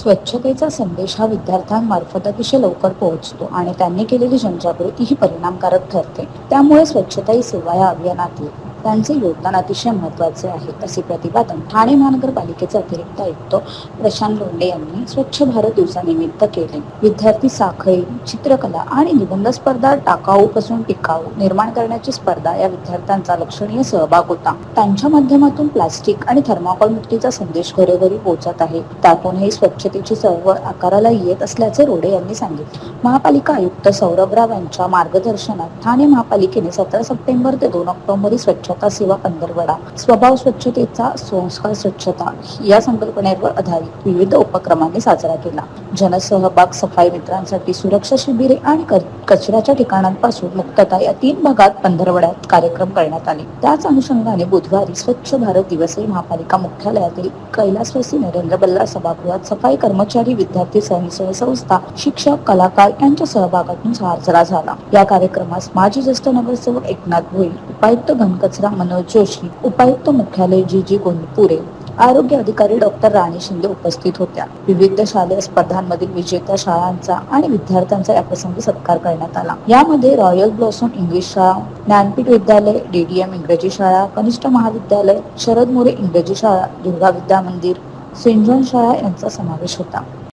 स्वच्छतेचा संदेश हा विद्यार्थ्यांमार्फत अतिशय लवकर पोहोचतो आणि त्यांनी केलेली जनजागृती ही परिणामकारक ठरते. त्यामुळे स्वच्छता ही सेवा या अभियानातील त्यांचे योगदान अतिशय महत्त्वाचे आहे. असे प्रतिपादन ठाणे महानगरपालिकेचे अतिरिक्त आयुक्त प्रशांत लोंढे यांनी स्वच्छ भारत दिवसानिमित्त केले. विद्यार्थी साखळी चित्रकला आणि निबंध स्पर्धा टाकाऊ पासून टिकाऊ निर्माण करण्याची स्पर्धा या विद्यार्थ्यांचा लक्षणीय सहभाग होता. त्यांच्या माध्यमातून प्लास्टिक आणि थर्माकोल मुक्तीचा संदेश घरोघरी पोहोचत आहे. त्यातूनही स्वच्छतेची चळवळ आकाराला येत असल्याचे रोडे यांनी सांगितले. महापालिका आयुक्त सौरभ राव यांच्या मार्गदर्शनात ठाणे महापालिकेने सतरा सप्टेंबर ते दोन ऑक्टोबर ही स्वच्छता सेवा पंधरवडा स्वभाव स्वच्छतेचा संस्कार स्वच्छता या संकल्पनेवर आधारित विविध उपक्रमांनी साजरा केला. जनसहभाग सफाई मित्रांसाठी सुरक्षा शिबिरे आणि कचऱ्याच्या ठिकाणांपासून मुक्तता या तीन भागात पंधरवड्यात कार्यक्रम करण्यात आले. त्याच अनुषंगाने बुधवारी स्वच्छ भारत दिवसही महापालिका मुख्यालयातील कैलासवासी नरेंद्र बल्ला सभागृहात सफाई कर्मचारी विद्यार्थी स्वयंसेवी संस्था शिक्षक कलाकार यांच्या सहभागातून साजरा झाला. या कार्यक्रमास माजी ज्येष्ठ नगरसेवक एकनाथ भोईर उपायुक्त घनकचरा मनोज जोशी उपायुक्त मुख्यालय जी जी गोंदपुरे आरोग्य अधिकारी डॉक्टर राणी शिंदे उपस्थित होत्या. विविध शालेय स्पर्धांमधील विजेत्या शाळांचा आणि विद्यार्थ्यांचा याप्रसंगी सत्कार करण्यात आला. यामध्ये रॉयल ब्लॉसम इंग्लिश शाळा ज्ञानपीठ विद्यालय डीडीएम इंग्रजी शाळा कनिष्ठ महाविद्यालय शरद मोरे इंग्रजी शाळा दुर्गा विद्या मंदिर सेंट जॉन शाळा यांचा समावेश होता.